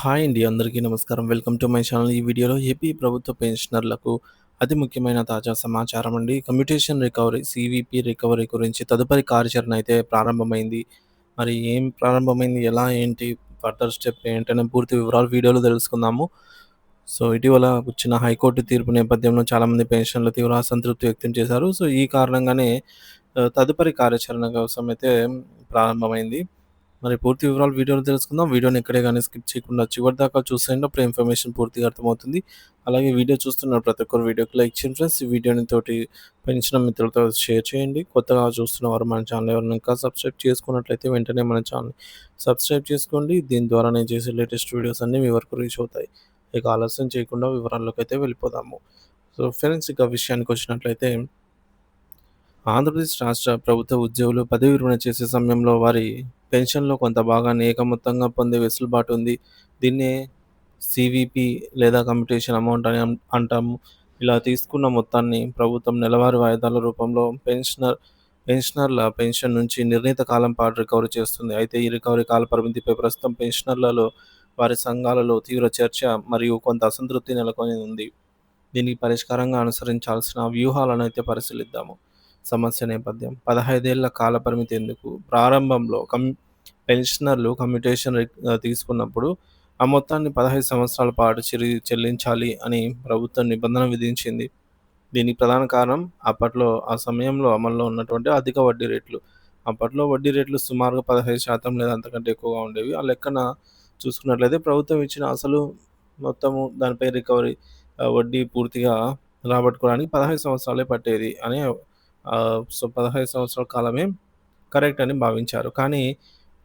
Hi అండి అందరికీ నమస్కారం. Welcome to my channel. ఈ వీడియోలో ఏపీ ప్రభుత్వ పెన్షనర్లకు అతి ముఖ్యమైన తాజా సమాచారం అండి. కమ్యూటేషన్ రికవరీ సివిపి రికవరీ గురించి తదుపరి కార్యాచరణ అయితే ప్రారంభమైంది. మరి ఏం ప్రారంభమైంది ఎలా ఏంటి ఫర్దర్ స్టెప్ ఏంటనే పూర్తి వివరాలు వీడియోలో తెలుసుకుందాము. సో ఇటీవల వచ్చిన హైకోర్టు తీర్పు నేపథ్యంలో చాలామంది పెన్షన్లు తీవ్ర అసంతృప్తి వ్యక్తం చేశారు. సో ఈ కారణంగానే తదుపరి కార్యాచరణ కోసం అయితే ప్రారంభమైంది. మరి పూర్తి వివరాలు వీడియోలో తెలుసుకుందాం. వీడియోని ఎక్కడే కానీ స్కిప్ చేయకుండా చివరి దాకా చూసేయండి. అప్పుడు ఇన్ఫర్మేషన్ పూర్తిగా అర్థమవుతుంది. అలాగే వీడియో చూస్తున్న ప్రతి ఒక్కరు వీడియోకి లైక్ చేయండి ఫ్రెండ్స్. ఈ వీడియోని తోటి పెంచిన మిత్రులతో షేర్ చేయండి. కొత్తగా చూస్తున్న వారు మన ఛానల్ ఎవరైనా ఇంకా సబ్స్క్రైబ్ చేసుకున్నట్లయితే వెంటనే మన ఛానల్ సబ్స్క్రైబ్ చేసుకోండి. దీని ద్వారా నేను చేసే లేటెస్ట్ వీడియోస్ అన్నీ మీ వరకు రీచ్ అవుతాయి. ఇక ఆలస్యం చేయకుండా వివరాల్లోకి అయితే వెళ్ళిపోదాము. సో ఫ్రెండ్స్ ఇక విషయానికి వచ్చినట్లయితే ఆంధ్రప్రదేశ్ రాష్ట్ర ప్రభుత్వ ఉద్యోగులు పదవి విరమణ చేసే సమయంలో వారి పెన్షన్లో కొంత భాగాన్ని ఏకమొత్తంగా పొందే వెసులుబాటు ఉంది. దీన్నే సివిపి లేదా కమ్యూటేషన్ అమౌంట్ అని అంటాము. ఇలా తీసుకున్న మొత్తాన్ని ప్రభుత్వం నెలవారీ వాయిదాల రూపంలో పెన్షనర్ పెన్షనర్ల పెన్షన్ నుంచి నిర్ణీత కాలం పాటు రికవరీ చేస్తుంది. అయితే ఈ రికవరీ కాల పరిమితిపై ప్రస్తుతం పెన్షనర్లలో వారి సంఘాలలో తీవ్ర చర్చ మరియు కొంత అసంతృప్తి నెలకొని ఉంది. దీనికి పరిష్కారంగా అనుసరించాల్సిన వ్యూహాలను అయితే పరిశీలిద్దాము. సమస్య నేపథ్యం. పదహైదేళ్ళ కాల పరిమితి ఎందుకు? ప్రారంభంలో కమ్ పెన్షనర్లు కమ్యూటేషన్ తీసుకున్నప్పుడు ఆ మొత్తాన్ని పదహైదు సంవత్సరాల పాటు చిరి చెల్లించాలి అని ప్రభుత్వం నిబంధన విధించింది. దీనికి ప్రధాన కారణం అప్పట్లో ఆ సమయంలో అమల్లో ఉన్నటువంటి అధిక వడ్డీ రేట్లు. అప్పట్లో వడ్డీ రేట్లు సుమారుగా పదహైదు శాతం లేదా అంతకంటే ఎక్కువగా ఉండేవి. ఆ లెక్కన చూసుకున్నట్లయితే ప్రభుత్వం ఇచ్చిన అసలు మొత్తము దానిపై రికవరీ వడ్డీ పూర్తిగా రాబట్టుకోవడానికి పదహైదు సంవత్సరాలే పట్టేది అని సో పదహైదు సంవత్సరాల కాలమే కరెక్ట్ అని భావించారు. కానీ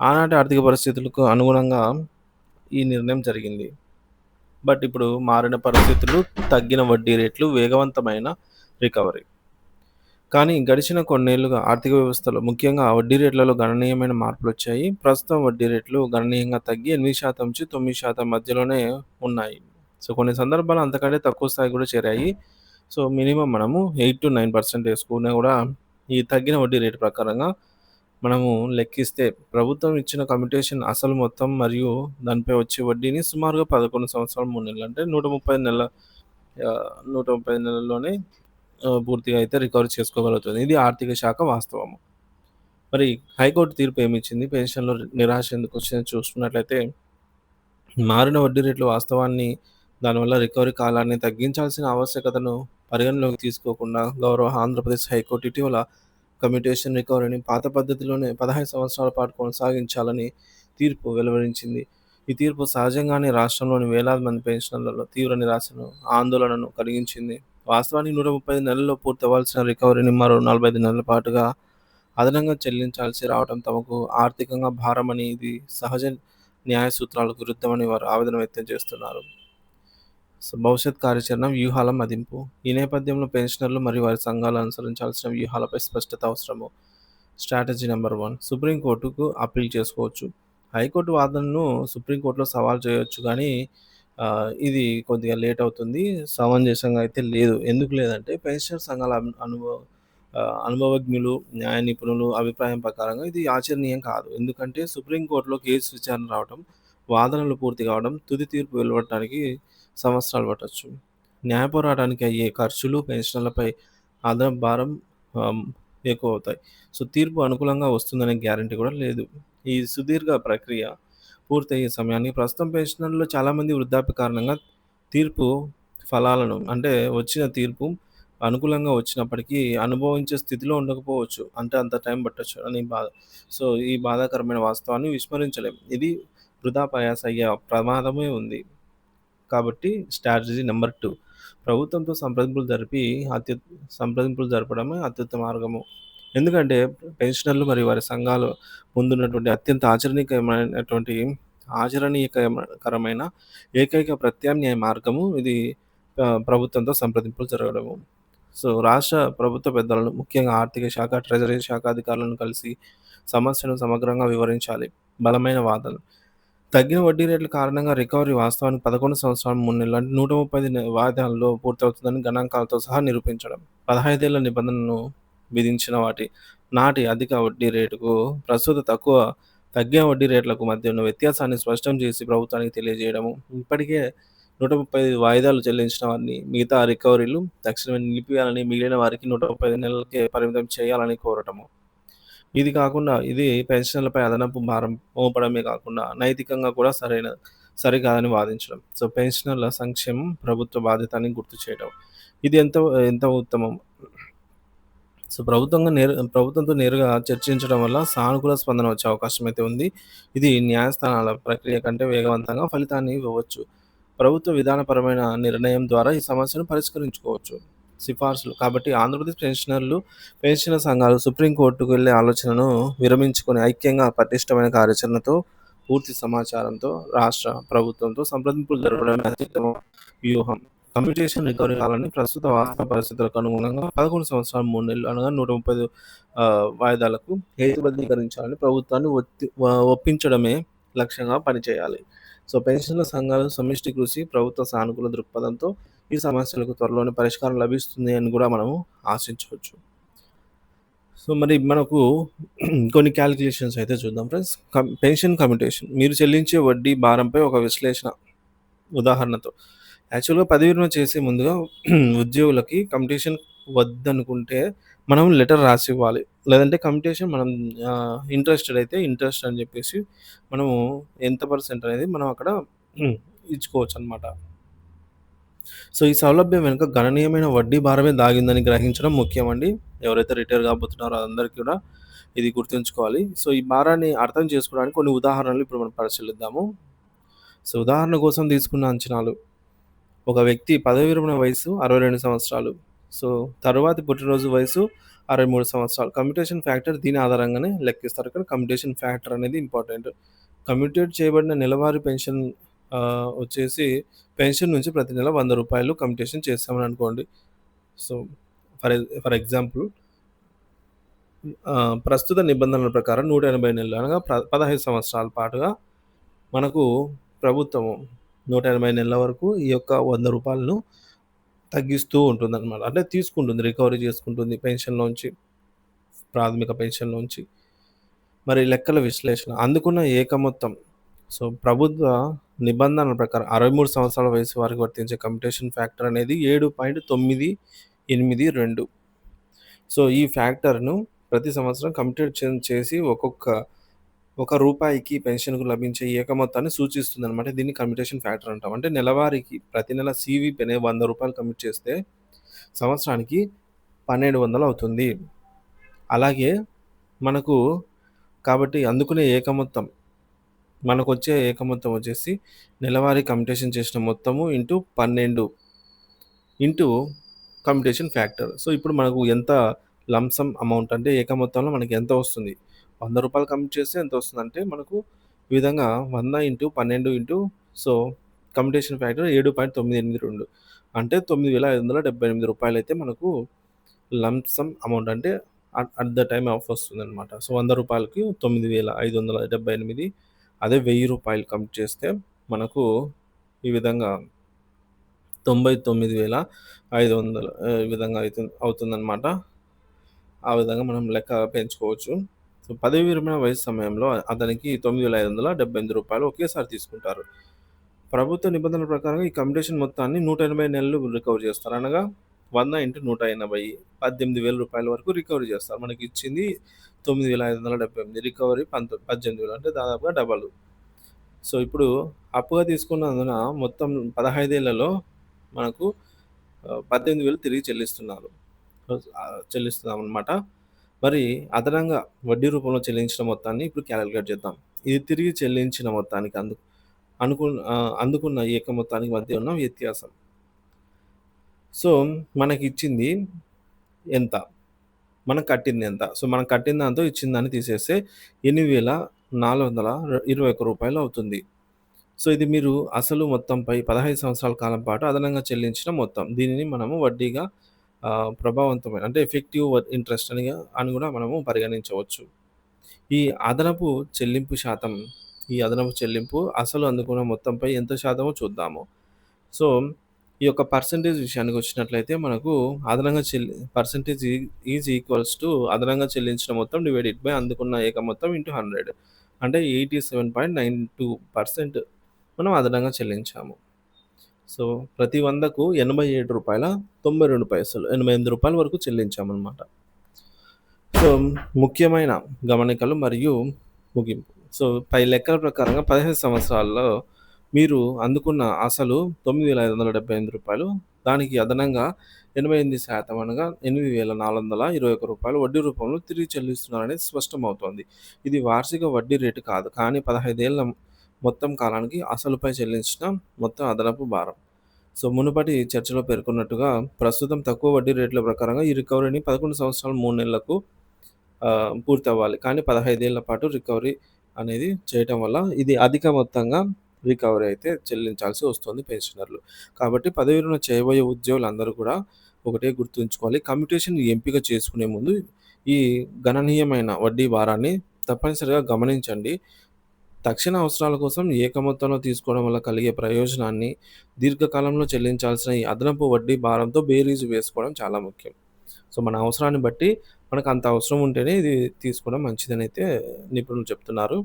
ఆనాటి ఆర్థిక పరిస్థితులకు అనుగుణంగా ఈ నిర్ణయం జరిగింది. బట్ ఇప్పుడు మారిన పరిస్థితులు తగ్గిన వడ్డీ రేట్లు వేగవంతమైన రికవరీ. కానీ గడిచిన కొన్నేళ్ళుగా ఆర్థిక వ్యవస్థలో ముఖ్యంగా వడ్డీ రేట్లలో గణనీయమైన మార్పులు వచ్చాయి. ప్రస్తుతం వడ్డీ రేట్లు గణనీయంగా తగ్గి ఎనిమిది శాతం నుంచి తొమ్మిది శాతం మధ్యలోనే ఉన్నాయి. సో కొన్ని సందర్భాలు అంతకంటే తక్కువ స్థాయి కూడా చేరాయి. సో మినిమం మనము ఎయిట్ టు నైన్ పర్సెంట్ వేసుకున్నా కూడా ఈ తగ్గిన వడ్డీ రేటు ప్రకారంగా మనము లెక్కిస్తే ప్రభుత్వం ఇచ్చిన కమ్యూటేషన్ అసలు మొత్తం మరియు దానిపై వచ్చే వడ్డీని సుమారుగా పదకొండు సంవత్సరాలు మూడు నెలలు అంటే నూట ముప్పై నెలల నూట ముప్పై నెలల్లోనే పూర్తిగా అయితే రికవర్ చేసుకోగలుగుతుంది. ఇది ఆర్థిక శాఖ వాస్తవము. మరి హైకోర్టు తీర్పు ఏమిచ్చింది? పెన్షన్లో నిరాశ ఎందుకు వచ్చిందని చూసుకున్నట్లయితే మారిన వడ్డీ రేట్ల వాస్తవాన్ని దానివల్ల రికవరీ కాలాన్ని తగ్గించాల్సిన ఆవశ్యకతను పరిగణలోకి తీసుకోకుండా గౌరవ ఆంధ్రప్రదేశ్ హైకోర్టు ఇటీవల కమ్యూటేషన్ రికవరీని పాత పద్ధతిలోనే పదహైదు సంవత్సరాల పాటు కొనసాగించాలని తీర్పు వెలువరించింది. ఈ తీర్పు సహజంగానే రాష్ట్రంలోని వేలాది మంది పెన్షనర్లలో తీవ్ర నిరాశను ఆందోళనను కలిగించింది. వాస్తవానికి నూట ముప్పై ఐదు నెలల్లో పూర్తి అవ్వాల్సిన రికవరీని మరో నలభై ఐదు నెలల పాటుగా అదనంగా చెల్లించాల్సి రావడం తమకు ఆర్థికంగా భారమని ఇది సహజ న్యాయ సూత్రాలకు విరుద్ధమని వారు ఆవేదన వ్యక్తం చేస్తున్నారు. భవిష్యత్ కార్యాచరణ వ్యూహాల మదింపు. ఈ నేపథ్యంలో పెన్షనర్లు మరియు వారి సంఘాలు అనుసరించాల్సిన వ్యూహాలపై స్పష్టత అవసరము. Strategy number one. సుప్రీంకోర్టుకు అప్పీల్ చేసుకోవచ్చు. హైకోర్టు వాదనను సుప్రీంకోర్టులో సవాల్ చేయొచ్చు కానీ ఇది కొద్దిగా లేట్ అవుతుంది. సమంజసంగా అయితే లేదు. ఎందుకు లేదంటే పెన్షనర్ సంఘాల అనుభవం అనుభవ అనుభవజ్ఞులు న్యాయ నిపుణులు అభిప్రాయం ప్రకారంగా ఇది ఆచరణీయం కాదు. ఎందుకంటే సుప్రీంకోర్టులో కేసు విచారణ రావడం వాదనలు పూర్తి కావడం తుది తీర్పు వెలువడటానికి సంవత్సరాలు పట్టవచ్చు న్యాయ పోరాటానికి అయ్యే ఖర్చులు పెన్షన్లపై అదన భారం ఎక్కువ అవుతాయి సో తీర్పు అనుకూలంగా వస్తుందనే గ్యారంటీ కూడా లేదు. ఈ సుదీర్ఘ ప్రక్రియ పూర్తయ్యే సమయానికి ప్రస్తుతం పెన్షనర్లు చాలామంది వృద్ధాప్య కారణంగా తీర్పు ఫలాలను అంటే వచ్చిన తీర్పు అనుకూలంగా వచ్చినప్పటికీ అనుభవించే స్థితిలో ఉండకపోవచ్చు. అంటే అంత టైం పట్టచ్చు అని బాధ. సో ఈ బాధాకరమైన వాస్తవాన్ని విస్మరించలేం. ఇది వృధా ప్రయాస అయ్యే ప్రమాదమే ఉంది. కాబట్టి స్ట్రాటజీ నెంబర్ టూ. ప్రభుత్వంతో సంప్రదింపులు జరిపి అత్యు సంప్రదింపులు జరపడమే అత్యుత్తమ మార్గము. ఎందుకంటే పెన్షనర్లు మరియు వారి సంఘాలు ముందున్నటువంటి అత్యంత ఆచరణీయమైనటువంటి ఆచరణీయకరమైన ఏకైక ప్రత్యామ్నాయ మార్గము ఇది ప్రభుత్వంతో సంప్రదింపులు జరగడము. సో రాష్ట్ర ప్రభుత్వ పెద్దలను ముఖ్యంగా ఆర్థిక శాఖ ట్రెజరీ శాఖ అధికారులను కలిసి సమస్యను సమగ్రంగా వివరించాలి. బలమైన వాదనలు. తగ్గిన వడ్డీ రేట్ల కారణంగా రికవరీ వాస్తవానికి పదకొండు సంవత్సరాలు మూడు నెలలు అంటే నూట ముప్పై వాయిదాల్లో పూర్తవుతుందని గణాంకాలతో సహా నిరూపించడం. పదహైదేళ్ళ నిబంధనను విధించిన వాటి నాటి అధిక వడ్డీ రేటుకు ప్రస్తుత తక్కువ తగ్గిన వడ్డీ రేట్లకు మధ్య ఉన్న వ్యత్యాసాన్ని స్పష్టం చేసి ప్రభుత్వానికి తెలియజేయడము. ఇప్పటికే నూట ముప్పై ఐదు వాయిదాలు చెల్లించిన వారిని మిగతా రికవరీలు తక్షణమే నిలిపివేయాలని మిగిలిన వారికి నూట ముప్పై ఐదు నెలలకే పరిమితం చేయాలని కోరటము. ఇది కాకుండా ఇది పెన్షన్లపై అదనపు భారం మోపడమే కాకుండా నైతికంగా కూడా సరైన సరికాదని వాదించడం. సో పెన్షనర్ల సంక్షేమం ప్రభుత్వ బాధ్యత అని గుర్తు చేయడం ఇది ఎంత ఎంత ఉత్తమం? సో ప్రభుత్వంగా నేరు ప్రభుత్వంతో నేరుగా చర్చించడం వల్ల సానుకూల స్పందన వచ్చే అవకాశం అయితే ఉంది. ఇది న్యాయస్థానాల ప్రక్రియ కంటే వేగవంతంగా ఫలితాన్ని ఇవ్వవచ్చు. ప్రభుత్వ విధానపరమైన నిర్ణయం ద్వారా ఈ సమస్యను పరిష్కరించుకోవచ్చు. సిఫార్సులు. కాబట్టి ఆంధ్రప్రదేశ్ పెన్షనర్లు పెన్షనర్ సంఘాలు సుప్రీంకోర్టుకు వెళ్ళే ఆలోచనను విరమించుకొని ఐక్యంగా పటిష్టమైన కార్యాచరణతో పూర్తి సమాచారంతో రాష్ట్ర ప్రభుత్వంతో సంప్రదింపులు జరపడమే అత్యుత్తమ వ్యూహం. కమ్యూనికేషన్ రికవరీ కావాలని ప్రస్తుత వాస్తవ పరిస్థితులకు అనుగుణంగా పదకొండు సంవత్సరాలు మూడు నెలలు అనగా నూట ముప్పై వాయిదాలకు హేతుబద్ధీకరించాలని ప్రభుత్వాన్ని ఒత్తి ఒప్పించడమే లక్ష్యంగా పనిచేయాలి. సో పెన్షన్ల సంఘాలు సమిష్టి కృషి ప్రభుత్వ సానుకూల దృక్పథంతో ఈ సమస్యలకు త్వరలోనే పరిష్కారం లభిస్తుంది అని కూడా మనము ఆశించవచ్చు. సో మరి మనకు కొన్ని క్యాలిక్యులేషన్స్ అయితే చూద్దాం ఫ్రెండ్స్ పెన్షన్ కమ్యూటేషన్ మీరు చెల్లించే వడ్డీ భారంపై ఒక విశ్లేషణ ఉదాహరణతో. యాక్చువల్గా పదవి విరమణ చేసే ముందుగా ఉద్యోగులకి కమ్యూటేషన్ వద్దనుకుంటే మనం లెటర్ రాసి ఇవ్వాలి లేదంటే కమ్యూటేషన్ మనం ఇంట్రెస్టెడ్ అయితే ఇంట్రెస్ట్ అని చెప్పేసి మనము ఎంత పర్సెంట్ అనేది మనం అక్కడ ఇచ్చుకోవచ్చు అనమాట సో ఈ సౌలభ్యం వెనుక గణనీయమైన వడ్డీ భారమే దాగిందని గ్రహించడం ముఖ్యమండి. ఎవరైతే రిటైర్ కాబోతున్నారో అందరికీ కూడా ఇది గుర్తుంచుకోవాలి. సో ఈ భారాన్ని అర్థం చేసుకోవడానికి కొన్ని ఉదాహరణలు ఇప్పుడు మనం పరిశీలిద్దాము. సో ఉదాహరణ కోసం తీసుకున్న అంచనాలు. ఒక వ్యక్తి పదవి విరమణ వయసు అరవై రెండు సంవత్సరాలు. సో తరువాతి పుట్టినరోజు వయసు అరవై మూడు సంవత్సరాలు. కమ్యూటేషన్ ఫ్యాక్టర్ దీని ఆధారంగానే లెక్కిస్తారు. ఇక్కడ కమ్యూటేషన్ ఫ్యాక్టర్ అనేది ఇంపార్టెంట్. కమ్యూటేట్ చేయబడిన నెలవారీ పెన్షన్ వచ్చేసి పెన్షన్ నుంచి ప్రతి నెల వంద రూపాయలు కమ్యూటేషన్ చేస్తామని అనుకోండి. సో ఫర్ ఫర్ ఎగ్జాంపుల్ ప్రస్తుత నిబంధనల ప్రకారం నూట ఎనభై నెలలు అనగా పదహైదు సంవత్సరాల పాటుగా మనకు ప్రభుత్వము నూట ఎనభై నెలల వరకు ఈ యొక్క వంద రూపాయలను తగ్గిస్తూ ఉంటుంది అనమాట అంటే తీసుకుంటుంది రికవరీ చేసుకుంటుంది పెన్షన్లోంచి ప్రాథమిక పెన్షన్లోంచి మరి లెక్కల విశ్లేషణ అందుకున్న ఏక మొత్తం సో ప్రభుత్వ నిబంధనల ప్రకారం అరవై మూడు సంవత్సరాల వయసు వారికి వర్తించే కమ్యూటేషన్ ఫ్యాక్టర్ అనేది ఏడు పాయింట్ తొమ్మిది ఎనిమిది రెండు. సో ఈ ఫ్యాక్టర్ను ప్రతి సంవత్సరం కంప్యూట్ చేసి ఒక్కొక్క ఒక రూపాయికి పెన్షన్కు లభించే ఏక మొత్తాన్ని సూచిస్తుంది అనమాట దీన్ని కమ్యూటేషన్ ఫ్యాక్టర్ అంటాం. అంటే నెలవారీకి ప్రతి నెల సివిపి అనే వంద రూపాయలు కమిట్ చేస్తే సంవత్సరానికి పన్నెండు వందలు అవుతుంది. అలాగే మనకు కాబట్టి అందుకునే ఏక మొత్తం మనకు వచ్చే ఏక మొత్తం వచ్చేసి నెలవారీ కమ్యూటేషన్ చేసిన మొత్తము ఇంటూ పన్నెండు ఇంటూ కమ్యూటేషన్ ఫ్యాక్టర్. సో ఇప్పుడు మనకు ఎంత లంసమ్ అమౌంట్ అంటే ఏక మొత్తంలో మనకి ఎంత వస్తుంది? వంద రూపాయలు కమ్యూట్ చేస్తే ఎంత వస్తుంది? అంటే మనకు ఈ విధంగా వంద ఇంటూ పన్నెండు ఇంటూ సో కమ్యూటేషన్ ఫ్యాక్టర్ ఏడు పాయింట్ తొమ్మిది ఎనిమిది రెండు. అంటే తొమ్మిది వేల ఐదు వందల డెబ్బై ఎనిమిది రూపాయలు అయితే మనకు లంసమ్ అమౌంట్ అంటే అట్ ద టైమ్ ఆఫ్ వస్తుంది అనమాట సో వంద రూపాయలకి తొమ్మిది వేల ఐదు వందల డెబ్బై ఎనిమిది అదే వెయ్యి రూపాయలు కంప్లీట్ చేస్తే మనకు ఈ విధంగా తొంభై తొమ్మిది వేల ఐదు వందలు ఈ విధంగా అవుతుంది అవుతుందన్నమాట. ఆ విధంగా మనం లెక్క పెంచుకోవచ్చు. సో పదవి విరమణ వయసు సమయంలో అతనికి తొమ్మిది వేల ఐదు వందల డెబ్బై ఎనిమిది రూపాయలు ఒకేసారి తీసుకుంటారు. ప్రభుత్వ నిబంధనల ప్రకారం ఈ కమ్యూటేషన్ మొత్తాన్ని నూట ఎనభై నెలలు రికవర్ చేస్తారు అనగా వంద ఇంటూ నూట ఎనభై పద్దెనిమిది వేల రూపాయల వరకు రికవరీ చేస్తారు. మనకి ఇచ్చింది తొమ్మిది వేల ఐదు వందల డెబ్బై ఎనిమిది. రికవరీ పంతొమ్మిది పద్దెనిమిది వేలు అంటే దాదాపుగా డబల్ సో ఇప్పుడు అప్పుగా తీసుకున్నందున మొత్తం పదహైదేళ్ళలో మనకు పద్దెనిమిది వేలు తిరిగి చెల్లిస్తున్నారు. చెల్లిస్తున్నాం అనమాట మరి అదనంగా వడ్డీ రూపంలో చెల్లించిన మొత్తాన్ని ఇప్పుడు క్యాలిక్యులేట్ చేద్దాం. ఇది తిరిగి చెల్లించిన మొత్తానికి అందు అనుకున్న అందుకున్న ఏక మొత్తానికి మధ్య ఉన్న వ్యత్యాసం. సో మనకి ఇచ్చింది ఎంత? మనం కట్టింది ఎంత? సో మనం కట్టిన దాంతో ఇచ్చిన దాన్ని తీసేస్తే ఎనిమిది వేల నాలుగు వందల ఇరవై ఒక్క రూపాయలు అవుతుంది. సో ఇది మీరు అసలు మొత్తంపై పదహైదు సంవత్సరాల కాలం పాటు అదనంగా చెల్లించిన మొత్తం. దీనిని మనము వడ్డీగా ప్రభావవంతమైన అంటే ఎఫెక్టివ్ ఇంట్రెస్ట్ అని అని కూడా మనము పరిగణించవచ్చు. ఈ అదనపు చెల్లింపు శాతం ఈ అదనపు చెల్లింపు అసలు అందుకున్న మొత్తంపై ఎంత శాతమో చూద్దాము. సో ఈ యొక్క పర్సంటేజ్ విషయానికి వచ్చినట్లయితే మనకు అదనంగా చెల్లి పర్సంటేజ్ ఈజ్ ఈక్వల్స్ టు అదనంగా చెల్లించిన మొత్తం డివైడెడ్ బై అందుకున్న ఏక మొత్తం ఇంటూ హండ్రెడ్ అంటే 87.92% మనం అదనంగా చెల్లించాము. సో, ప్రతి వందకు ఎనభై ఏడు రూపాయల తొంభై రెండు పైసలు ఎనభై ఎనిమిది రూపాయల వరకు చెల్లించామన్నమాట సో, ముఖ్యమైన గమనికలు మరియు ముగింపు. సో, పై లెక్కల ప్రకారంగా 15 సంవత్సరాల్లో మీరు అందుకున్న అసలు తొమ్మిది వేల ఐదు వందల డెబ్బై ఎనిమిది రూపాయలు దానికి అదనంగా 88% అనగా ఎనిమిది వేల నాలుగు వందల ఇరవై ఒక్క రూపాయలు వడ్డీ రూపంలో తిరిగి చెల్లిస్తున్నారనేది స్పష్టమవుతోంది. ఇది వార్షిక వడ్డీ రేటు కాదు. కానీ పదహైదేళ్ళ మొత్తం కాలానికి అసలుపై చెల్లించిన మొత్తం అదనపు భారం. సో, మునుపటి చర్చలో పేర్కొన్నట్టుగా ప్రస్తుతం తక్కువ వడ్డీ రేట్ల ప్రకారంగా ఈ రికవరీని 11 సంవత్సరాలు మూడు నెలలకు పూర్తి పూర్తవ్వాలి. కానీ పదహైదేళ్ళ పాటు రికవరీ అనేది చేయటం వల్ల ఇది అధిక మొత్తంగా రికవరీ అయితే చెల్లించాల్సి వస్తుంది పెన్షనర్లు. కాబట్టి పదవి విరమణ చేయబోయే ఉద్యోగులందరూ కూడా ఒకటే గుర్తుంచుకోవాలి. కమ్యూటేషన్ ఎంపిక చేసుకునే ముందు ఈ గణనీయమైన వడ్డీ భారాన్ని తప్పనిసరిగా గమనించండి. తక్షణ అవసరాల కోసం ఏక మొత్తంలో తీసుకోవడం వల్ల కలిగే ప్రయోజనాన్ని, దీర్ఘకాలంలో చెల్లించాల్సిన ఈ అదనపు వడ్డీ భారంతో బేరీజు వేసుకోవడం చాలా ముఖ్యం. సో, మన అవసరాన్ని బట్టి మనకు అంత అవసరం ఉంటేనే ఇది తీసుకోవడం మంచిదని అయితే నిపుణులు చెప్తున్నారు.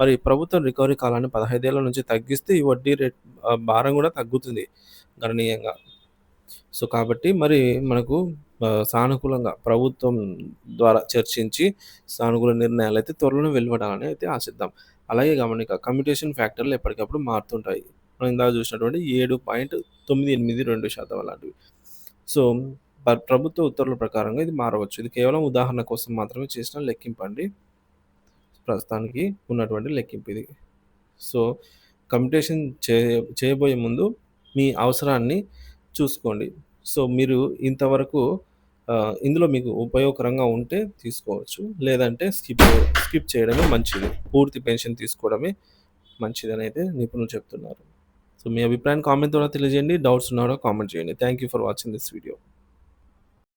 మరి ప్రభుత్వం రికవరీ కాలాన్ని పదహైదేళ్ళ నుంచి తగ్గిస్తే ఈ వడ్డీ రేట్ భారం కూడా తగ్గుతుంది గణనీయంగా. సో, కాబట్టి మరి మనకు సానుకూలంగా ప్రభుత్వం ద్వారా చర్చించి సానుకూల నిర్ణయాలు అయితే త్వరలో వెలువడాలని అయితే ఆశిద్దాం. అలాగే గమనిక కమ్యుటేషన్ ఫ్యాక్టర్‌లు ఎప్పటికప్పుడు మారుతుంటాయి. మనం ఇందాక చూసినటువంటి 7.982% అలాంటివి. సో, ప్రభుత్వ ఉత్తర్వుల ప్రకారంగా ఇది మారవచ్చు. ఇది కేవలం ఉదాహరణ కోసం మాత్రమే చేసిన లెక్కింపండి. ప్రస్తుతానికి ఉన్నటువంటి లెక్కింపు ఇది సో, కంప్యూటేషన్ చే చేయబోయే ముందు మీ అవసరాన్ని చూసుకోండి. సో, మీరు ఇంతవరకు ఇందులో మీకు ఉపయోగకరంగా ఉంటే తీసుకోవచ్చు. లేదంటే స్కిప్ స్కిప్ చేయడమే మంచిది. పూర్తి పెన్షన్ తీసుకోవడమే మంచిదనైతే నిపుణులు చెప్తున్నారు. సో, మీ అభిప్రాయాన్ని కామెంట్ ద్వారా తెలియజేయండి. డౌట్స్ ఉన్నారో కామెంట్ చేయండి. Thank you for watching this video.